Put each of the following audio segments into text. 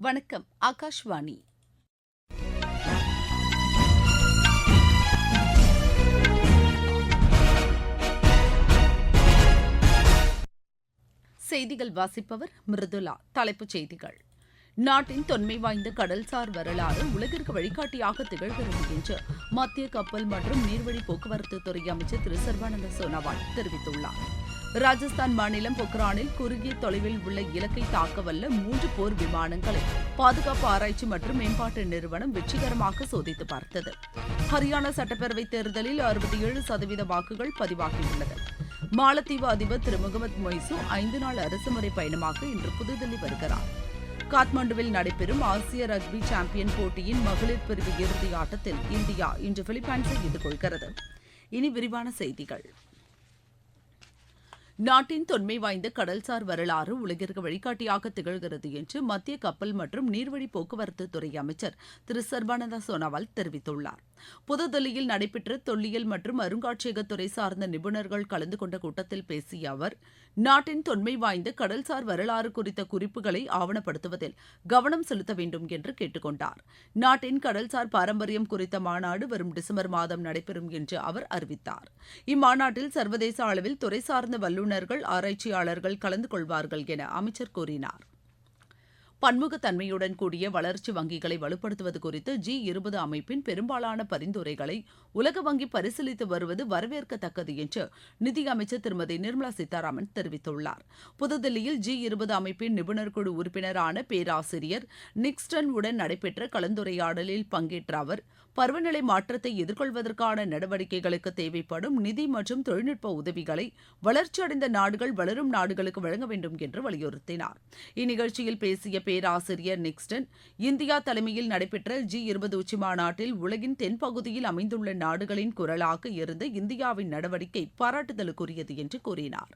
வணக்கம் ஆகாஷ்வாணி. செய்திகள் வாசிப்பவர் மிருதுலா தலைப்புச் செய்திகள். நாட்டின் தொன்மை வாய்ந்த கடல்சார் வரலாறு உலகிற்கு வழிகாட்டியாக திகழ்கிறது என்று மத்திய கப்பல் மற்றும் நீர்வழி போக்குவரத்து துறை அமைச்சர் திரு சர்பானந்த சோனோவால் தெரிவித்துள்ளார். ராஜஸ்தான் மாநிலம் பொக்ரானில் குறுகிய தொலைவில் உள்ள இலக்கை தாக்கவல்ல மூன்று போர் விமானங்களை பாதுகாப்பு ஆராய்ச்சி மற்றும் மேம்பாட்டு நிறுவனம் வெற்றிகரமாக சோதித்து பார்த்தது. ஹரியானா சட்டப்பேரவைத் தேர்தலில் அறுபத்தி ஏழு சதவீத வாக்குகள் பதிவாகியுள்ளது. மாலத்தீவு அதிபர் திரு. முகமது மொய்சு ஐந்து நாள் அரசுமுறை பயணமாக இன்று புதுதில்லி வருகிறார். காத்மாண்டுவில் நடைபெறும் ஆசிய ரக்பி சாம்பியன் போட்டியின் மகளிர் பிரிவு இறுதி ஆட்டத்தில் இந்தியா இன்று பிலிப்பைன்ஸை எதிர்கொள்கிறது. இனி விரிவான செய்திகள். நாட்டின் தொன்மை வாய்ந்த கடல்சார் வரலாறு உலகிற்கு வழிகாட்டியாக திகழ்கிறது என்று மத்திய கப்பல் மற்றும் நீர்வழி போக்குவரத்து துறை அமைச்சர் திரு. சர்பானந்தா சோனாவால் தெரிவித்துள்ளார். புதுதில்லியில் நடைபெற்ற தொல்லியல் மற்றும் அருங்காட்சியகத்துறை சார்ந்த நிபுணர்கள் கலந்து கொண்ட கூட்டத்தில் பேசிய அவர் நாட்டின் தொன்மை வாய்ந்த கடல்சார் வரலாறு குறித்த குறிப்புகளை ஆவணப்படுத்துவதில் கவனம் செலுத்த வேண்டும் என்று கேட்டுக்கொண்டார். நாட்டின் கடல்சார் பாரம்பரியம் குறித்த மாநாடு வரும் டிசம்பர் மாதம் நடைபெறும் என்று அவர் அறிவித்தார். இம்மாநாட்டில் சர்வதேச அளவில் துறை சார்ந்த வல்லுநர் வல்லுநர்கள் ஆராய்ச்சியாளர்கள் கலந்து கொள்வார்கள் என அமைச்சர் கூறினார். பன்முகத்தன்மையுடன் கூடிய வளர்ச்சி வங்கிகளை வலுப்படுத்துவது குறித்து ஜி இருபது அமைப்பின் பெரும்பாலான பரிந்துரைகளை உலக வங்கி பரிசீலித்து வருவது வரவேற்கத்தக்கது என்று நிதியமைச்சர் திருமதி நிர்மலா சீதாராமன் தெரிவித்துள்ளார். புதுதில்லியில் ஜி இருபது அமைப்பின் நிபுணர் குழு உறுப்பினரான பேராசிரியர் நிக்ஸ்டன் உடன் நடைபெற்ற கலந்துரையாடலில் பங்கேற்ற அவர் பருவநிலை மாற்றத்தை எதிர்கொள்வதற்கான நடவடிக்கைகளுக்கு தேவைப்படும் நிதி மற்றும் தொழில்நுட்ப உதவிகளை வளர்ச்சியடைந்த நாடுகள் வளரும் நாடுகளுக்கு வழங்க வேண்டும் என்று வலியுறுத்தினார். இந்நிகழ்ச்சியில் பேசிய பேராசிரியர் நிக்ஸ்டன் இந்தியா தலைமையில் நடைபெற்ற ஜி இருபது உச்சி மாநாட்டில் உலகின் தென்பகுதியில் அமைந்துள்ள நாடுகளின் குரலாக இருந்த இந்தியாவின் நடவடிக்கை பாராட்டுதலுக்குரியது என்று கூறினார்.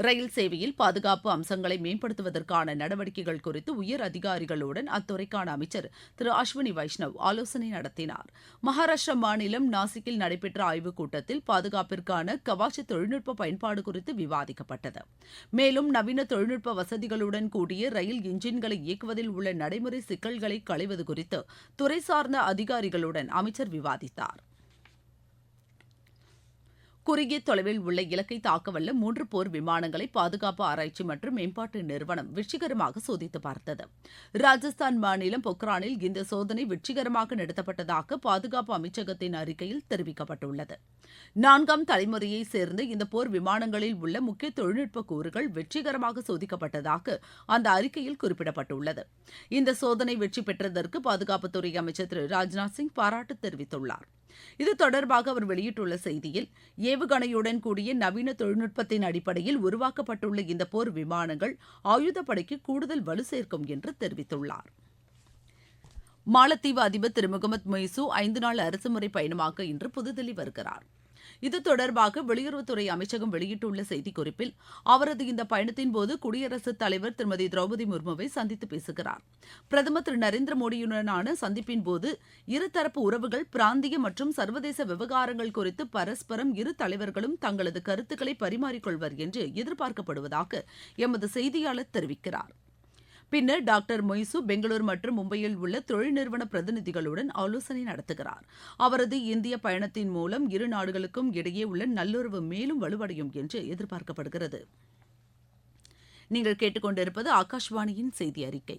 ரயில் சேவையில் பாதுகாப்பு அம்சங்களை மேம்படுத்துவதற்கான நடவடிக்கைகள் குறித்து உயர் அதிகாரிகளுடன் அத்துறைக்கான அமைச்சர் திரு அஸ்வினி வைஷ்ணவ் ஆலோசனை நடத்தினார். மகாராஷ்டிரா மாநிலம் நாசிக்கில் நடைபெற்ற ஆய்வுக் கூட்டத்தில் பாதுகாப்பிற்கான கவாச்சி தொழில்நுட்ப பயன்பாடு குறித்து விவாதிக்கப்பட்டது. மேலும் நவீன தொழில்நுட்ப வசதிகளுடன் கூடிய ரயில் இன்ஜின்களை இயக்குவதில் உள்ள நடைமுறை சிக்கல்களை களைவது குறித்து துறை சார்ந்த அதிகாரிகளுடன் அமைச்சர் விவாதித்தார். குறுகிய தொலைவில் உள்ள இலக்கை தாக்கவல்ல மூன்று போர் விமானங்களை பாதுகாப்பு ஆராய்ச்சி மற்றும் மேம்பாட்டு நிறுவனம் வெற்றிகரமாக சோதித்து பார்த்தது. ராஜஸ்தான் மாநிலம் பொக்ரானில் இந்த சோதனை வெற்றிகரமாக நடத்தப்பட்டதாக பாதுகாப்பு அமைச்சகத்தின் அறிக்கையில் தெரிவிக்கப்பட்டுள்ளது. நான்காம் தலைமுறையை சேர்ந்த இந்த போர் விமானங்களில் உள்ள முக்கிய தொழில்நுட்ப கூறுகள் வெற்றிகரமாக சோதிக்கப்பட்டதாக அந்த அறிக்கையில் குறிப்பிடப்பட்டுள்ளது. இந்த சோதனை வெற்றி பெற்றதற்கு பாதுகாப்புத்துறை அமைச்சர் திரு ராஜ்நாத் சிங் பாராட்டு தெரிவித்துள்ளார். இது தொடர்பாக அவர் வெளியிட்டுள்ள செய்தியில் ஏவுகணையுடன் கூடிய நவீன தொழில்நுட்பத்தின் அடிப்படையில் உருவாக்கப்பட்டுள்ள இந்த போர் விமானங்கள் ஆயுதப்படைக்கு கூடுதல் வலு சேர்க்கும் என்று தெரிவித்துள்ளார். மாலத்தீவு அதிபர் திரு முகமது மொய்சு ஐந்து நாள் அரசுமுறை பயணமாக இன்று புதுதில்லி வருகிறார். இது தொடர்பாக வெளியுறவுத்துறை அமைச்சகம் வெளியிட்டுள்ள செய்திக்குறிப்பில் அவரது இந்த பயணத்தின்போது குடியரசுத் தலைவர் திருமதி திரௌபதி முர்முவை சந்தித்து பேசுகிறார். பிரதமர் திரு நரேந்திர மோடியுடனான சந்திப்பின்போது இருதரப்பு உறவுகள் பிராந்திய மற்றும் சர்வதேச விவகாரங்கள் குறித்து பரஸ்பரம் இரு தலைவர்களும் தங்களது கருத்துக்களை பரிமாறிக்கொள்வர் என்று எதிர்பார்க்கப்படுவதாக எமது செய்தியாளர் தெரிவிக்கிறார். பின்னர் டாக்டர் மொய்சு பெங்களூரு மற்றும் மும்பையில் உள்ள தொழில் நிறுவன பிரதிநிதிகளுடன் ஆலோசனை நடத்துகிறார். அவரது இந்திய பயணத்தின் மூலம் இரு நாடுகளுக்கும் இடையே உள்ள நல்லுறவு மேலும் வலுவடையும் என்று எதிர்பார்க்கப்படுகிறது. நீங்கள் கேட்டுக்கொண்டிருப்பது ஆகாஷ்வாணியின் செய்தி அறிக்கை.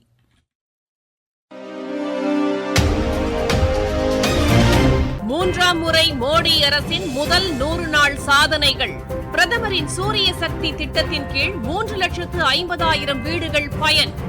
மூன்றாம் முறை மோடி அரசின் முதல் நூறு நாள் சாதனைகள். பிரதமரின் சூரிய சக்தி திட்டத்தின் கீழ் மூன்று லட்சத்து ஐம்பதாயிரம் வீடுகள் பயன்.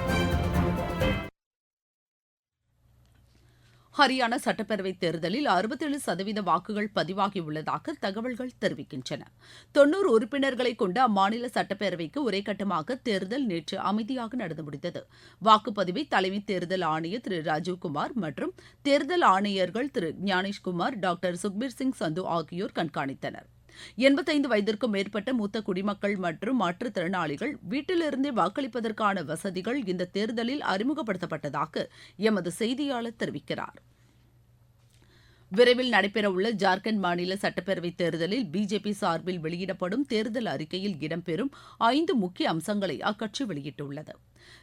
ஹரியானா சட்டப்பேரவைத் தேர்தலில் அறுபத்தேழு சதவீத வாக்குகள் பதிவாகியுள்ளதாக தகவல்கள் தெரிவிக்கின்றன. தொன்னூறு உறுப்பினர்களை கொண்ட அம்மாநில சட்டப்பேரவைக்கு ஒரே கட்டமாக தேர்தல் நேற்று அமைதியாக நடந்து முடிந்தது. வாக்குப்பதிவை தலைமை தேர்தல் ஆணையர் திரு ராஜீவ்குமார் மற்றும் தேர்தல் ஆணையர்கள் திரு ஞானேஷ்குமார் டாக்டர் சுக்பீர் சிங் சந்து ஆகியோர் கண்காணித்தனர். எண்பத்தைந்து வயதிற்கும் மேற்பட்ட மூத்த குடிமக்கள் மற்றும் மாற்றுத்திறனாளிகள் வீட்டிலிருந்தே வாக்களிப்பதற்கான வசதிகள் இந்த தேர்தலில் அறிமுகப்படுத்தப்பட்டதாக எமது செய்தியாளர் தெரிவிக்கிறார். விரைவில் நடைபெறவுள்ள ஜார்க்கண்ட் மாநில சட்டப்பேரவைத் தேர்தலில் பிஜேபி சார்பில் வெளியிடப்படும் தேர்தல் அறிக்கையில் இடம்பெறும் ஐந்து முக்கிய அம்சங்களை அக்கட்சி வெளியிட்டுள்ளது.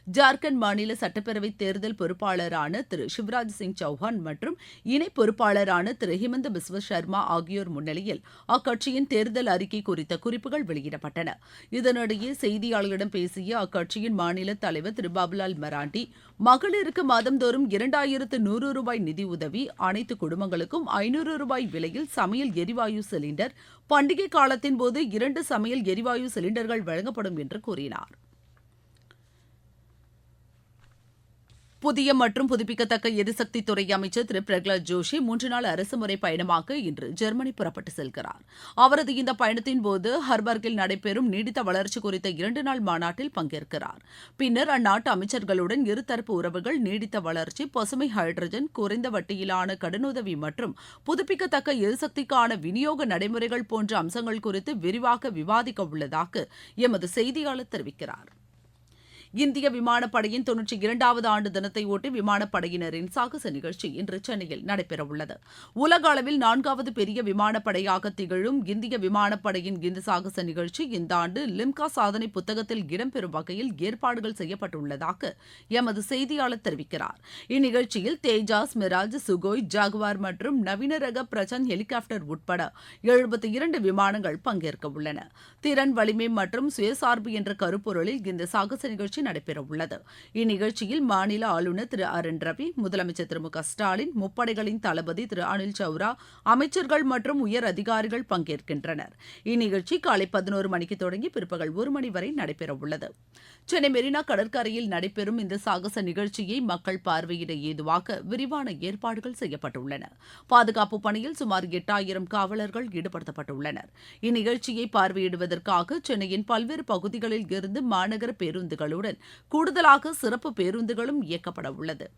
ஜார்க்கண்ட் மாநில சட்டப்பேரவை தேர்தல் பொறுப்பாளரான திரு சிவராஜ் சிங் சௌஹான் மற்றும் இணை பொறுப்பாளரான திரு ஹிமந்த பிஸ்வ சர்மா ஆகியோர் முன்னிலையில் அக்கட்சியின் தேர்தல் அறிக்கை குறித்த குறிப்புகள் வெளியிடப்பட்டன. இதனிடையே செய்தியாளர்களிடம் பேசிய அக்கட்சியின் மாநில தலைவர் திரு பாபுலால் மராண்டி மகளிருக்கு மாதந்தோறும் இரண்டாயிரத்து நூறு ரூபாய் நிதியுதவி அனைத்து குடும்பங்களுக்கும் ஐநூறு ரூபாய் விலையில் சமையல் எரிவாயு சிலிண்டர் பண்டிகை காலத்தின் போது இரண்டு சமையல் எரிவாயு சிலிண்டர்கள் வழங்கப்படும் என்று கூறினார். புதிய மற்றும் புதுப்பிக்கத்தக்க எரிசக்தி துறை அமைச்சர் திரு பிரகலாத் ஜோஷி மூன்று நாள் அரசுமுறை பயணமாக இன்று ஜெர்மனி புறப்பட்டு செல்கிறார். அவரது இந்த பயணத்தின் போது ஹர்பர்கில் நடைபெறும் நீடித்த வளர்ச்சி குறித்த இரண்டு நாள் மாநாட்டில் பங்கேற்கிறார். பின்னர் அந்நாட்டு அமைச்சர்களுடன் இருதரப்பு உறவுகள் நீடித்த வளர்ச்சி பசுமை ஹைட்ரஜன் குறைந்த வட்டியிலான கடனுதவி மற்றும் புதுப்பிக்கத்தக்க எரிசக்திக்கான விநியோக நடைமுறைகள் போன்ற அம்சங்கள் குறித்து விரிவாக விவாதிக்க உள்ளதாக எமது செய்தியாளர் தெரிவிக்கிறார். இந்திய விமானப்படையின் தொன்னூற்றி இரண்டாவது ஆண்டு தினத்தையொட்டி விமானப்படையினரின் சாகச நிகழ்ச்சி இன்று சென்னையில் நடைபெறவுள்ளது. உலக அளவில் நான்காவது பெரிய விமானப்படையாக திகழும் இந்திய விமானப்படையின் இந்த சாகச நிகழ்ச்சி இந்த ஆண்டு லிம்கா சாதனை புத்தகத்தில் இடம்பெறும் வகையில் ஏற்பாடுகள் செய்யப்பட்டுள்ளதாக எமது செய்தியாளர் தெரிவிக்கிறார். இந்நிகழ்ச்சியில் தேஜாஸ் மிராஜ் சுகோய் ஜாகுவார் மற்றும் நவீன ரக பிரச்சன் ஹெலிகாப்டர் உட்பட எழுபத்தி இரண்டு விமானங்கள் பங்கேற்க உள்ளன திறன் வலிமை மற்றும் சுயசார்பு என்ற கருப்பொருளில் இந்த சாகச நிகழ்ச்சி நிகழ்ச்சி நடைபெறவுள்ளது. இந்நிகழ்ச்சியில் மாநில ஆளுநர் திரு ஆர் என் ரவி முதலமைச்சர் திரு மு க ஸ்டாலின் முப்படைகளின் தளபதி திரு அனில் சௌரா அமைச்சர்கள் மற்றும் உயர் அதிகாரிகள் பங்கேற்கின்றனர். இந்நிகழ்ச்சி காலை பதினோரு மணிக்கு தொடங்கி பிற்பகல் ஒரு மணி வரை நடைபெறவுள்ளது. சென்னை மெரினா கடற்கரையில் நடைபெறும் இந்த சாகச நிகழ்ச்சியை மக்கள் பார்வையிட ஏதுவாக விரிவான ஏற்பாடுகள் செய்யப்பட்டுள்ளன. பாதுகாப்பு பணியில் சுமார் எட்டாயிரம் காவலர்கள் ஈடுபடுத்தப்பட்டுள்ளனர். இந்நிகழ்ச்சியை பார்வையிடுவதற்காக சென்னையின் பல்வேறு பகுதிகளில் இருந்து மாநகர பேருந்துகளுடன் கூடுதலாக சிறப்பு பேருந்துகளும் இயக்கப்பட உள்ளது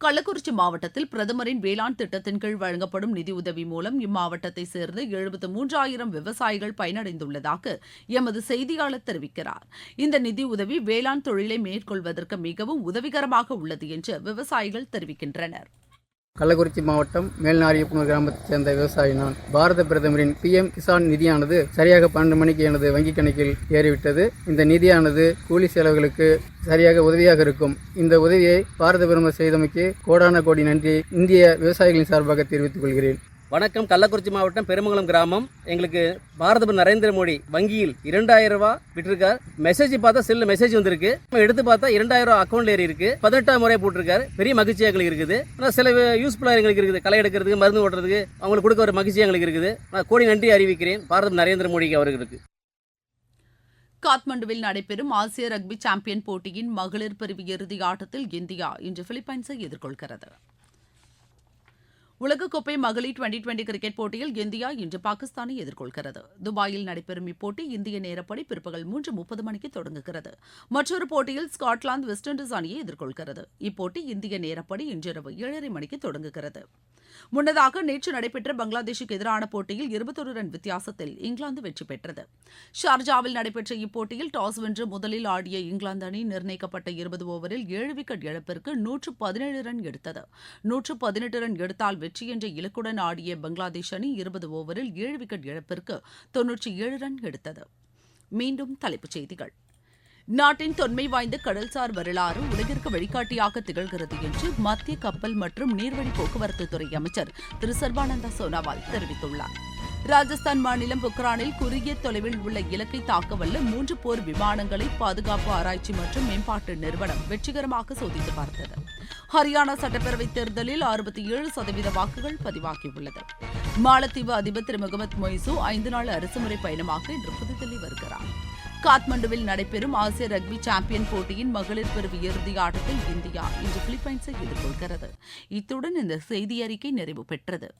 கள்ளக்குறிச்சி மாவட்டத்தில் பிரதமரின் வேளாண் திட்டத்தின் கீழ் வழங்கப்படும் நிதியுதவி மூலம் இம்மாவட்டத்தை சேர்ந்த எழுபத்து மூன்றாயிரம் விவசாயிகள் பயனடைந்துள்ளதாக எமது செய்தியாளர் தெரிவிக்கிறார். இந்த நிதியுதவி வேளாண் தொழிலை மேற்கொள்வதற்கு மிகவும் உதவிகரமாக உள்ளது என்று விவசாயிகள் தெரிவிக்கின்றனர். கள்ளக்குறிச்சி மாவட்டம் மேல்நாரியப்புனூர் கிராமத்தைச் சேர்ந்த விவசாயி நான். பாரத பிரதமரின் பிஎம் கிசான் நிதியானது சரியாக பன்னெண்டு மணிக்கு எனது வங்கிக் கணக்கில் ஏறிவிட்டது. இந்த நிதியானது கூலி செலவுகளுக்கு சரியாக உதவியாக இருக்கும். இந்த உதவியை பாரத பிரதமர் செய்தமைக்கு கோடான கோடி நன்றி இந்திய விவசாயிகளின் சார்பாக தெரிவித்துக் கொள்கிறேன். வணக்கம். கள்ளக்குறிச்சி மாவட்டம் பெருமங்கலம் கிராமம். எங்களுக்கு பாரத நரேந்திர மோடி வங்கியில் இரண்டாயிரம் ரூபாய் விட்டிருக்கார். மெசேஜ் பார்த்தா செல்ல மெசேஜ் வந்திருக்கு. எடுத்து பார்த்தா இரண்டாயிரம் ரூபாய் அக்கௌண்ட்ல ஏறி இருக்கு. பதினெட்டாம் முறை போட்டிருக்காரு. பெரிய மகிழ்ச்சி எங்களுக்கு இருக்குது. ஆனால் சில யூஸ்ஃபுல்லாக எங்களுக்கு இருக்குது. களை எடுக்கிறதுக்கு மருந்து ஓட்டுறதுக்கு அவங்களுக்கு கொடுக்க ஒரு மகிழ்ச்சி எங்களுக்கு இருக்குது. நான் கோடி நன்றி அறிவிக்கிறேன் பாரத நரேந்திர மோடிக்கு அவர்களுக்கு. காத்மண்டுவில் நடைபெறும் ஆசிய ரக்பி சாம்பியன் போட்டியின் மகளிர் பிரிவு இறுதி ஆட்டத்தில் இந்தியா இன்று பிலிப்பைன்ஸை எதிர்கொள்கிறது. உலகக்கோப்பை மகளிர் டுவெண்டி டுவெண்டி கிரிக்கெட் போட்டியில் இந்தியா இன்று பாகிஸ்தானை எதிர்கொள்கிறது. துபாயில் நடைபெறும் இப்போட்டி இந்திய நேரப்படி பிற்பகல் மூன்று முப்பது மணிக்கு தொடங்குகிறது. மற்றொரு போட்டியில் ஸ்காட்லாந்து வெஸ்ட் இண்டீஸ் அணியை எதிர்கொள்கிறது. இப்போட்டி இந்திய நேரப்படி இன்றிரவு ஏழரை மணிக்கு தொடங்குகிறது. முன்னதாக நேற்று நடைபெற்ற பங்களாதேஷுக்கு எதிரான போட்டியில் இருபத்தொரு ரன் வித்தியாசத்தில் இங்கிலாந்து வெற்றி பெற்றது. ஷார்ஜாவில் நடைபெற்ற இப்போட்டியில் டாஸ் வென்று முதலில் ஆடிய இங்கிலாந்து அணி நிர்ணயிக்கப்பட்ட இருபது ஓவரில் ஏழு விக்கெட் இழப்பிற்கு நூற்று பதினேழு ரன் எடுத்தது. நூற்று பதினெட்டு ரன் எடுத்தால் வெற்றி என்ற இலக்குடன் ஆடிய பங்களாதேஷ் அணி இருபது ஓவரில் ஏழு விக்கெட் இழப்பிற்கு தொன்னூற்றி ஏழு ரன் எடுத்தது. மீண்டும் தலைப்புச் செய்திகள். நாட்டின் தொன்மை வாய்ந்த கடல்சார் வரலாறு உலகிற்கு வழிகாட்டியாக திகழ்கிறது என்று மத்திய கப்பல் மற்றும் நீர்வழி போக்குவரத்து துறை அமைச்சர் திரு சர்பானந்தா சோனாவால் தெரிவித்துள்ளார். ராஜஸ்தான் மாநிலம் பொக்ரானில் குறுகிய தொலைவில் உள்ள இலக்கை தாக்கவல்ல மூன்று போர் விமானங்களை பாதுகாப்பு ஆராய்ச்சி மற்றும் மேம்பாட்டு நிறுவனம் வெற்றிகரமாக சோதித்து பார்த்தது. ஹரியானா சட்டப்பேரவைத் தேர்தலில் அறுபத்தி ஏழு சதவீத வாக்குகள் பதிவாகியுள்ளது. மாலத்தீவு அதிபர் திரு முகமது மொய்சு ஐந்து நாள் அரசுமுறை பயணமாக இன்று புதுதில்லி வருகிறார். காத்மண்டுவில் நடைபெறும் ஆசிய ரக்பி சாம்பியன் போட்டியின் மகளிர் பிரிவு இறுதி ஆட்டத்தில் இந்தியா இன்று பிலிப்பைன்ஸை எதிர்கொள்கிறது. இத்துடன் இந்த செய்தி அறிக்கை நிறைவு பெற்றது.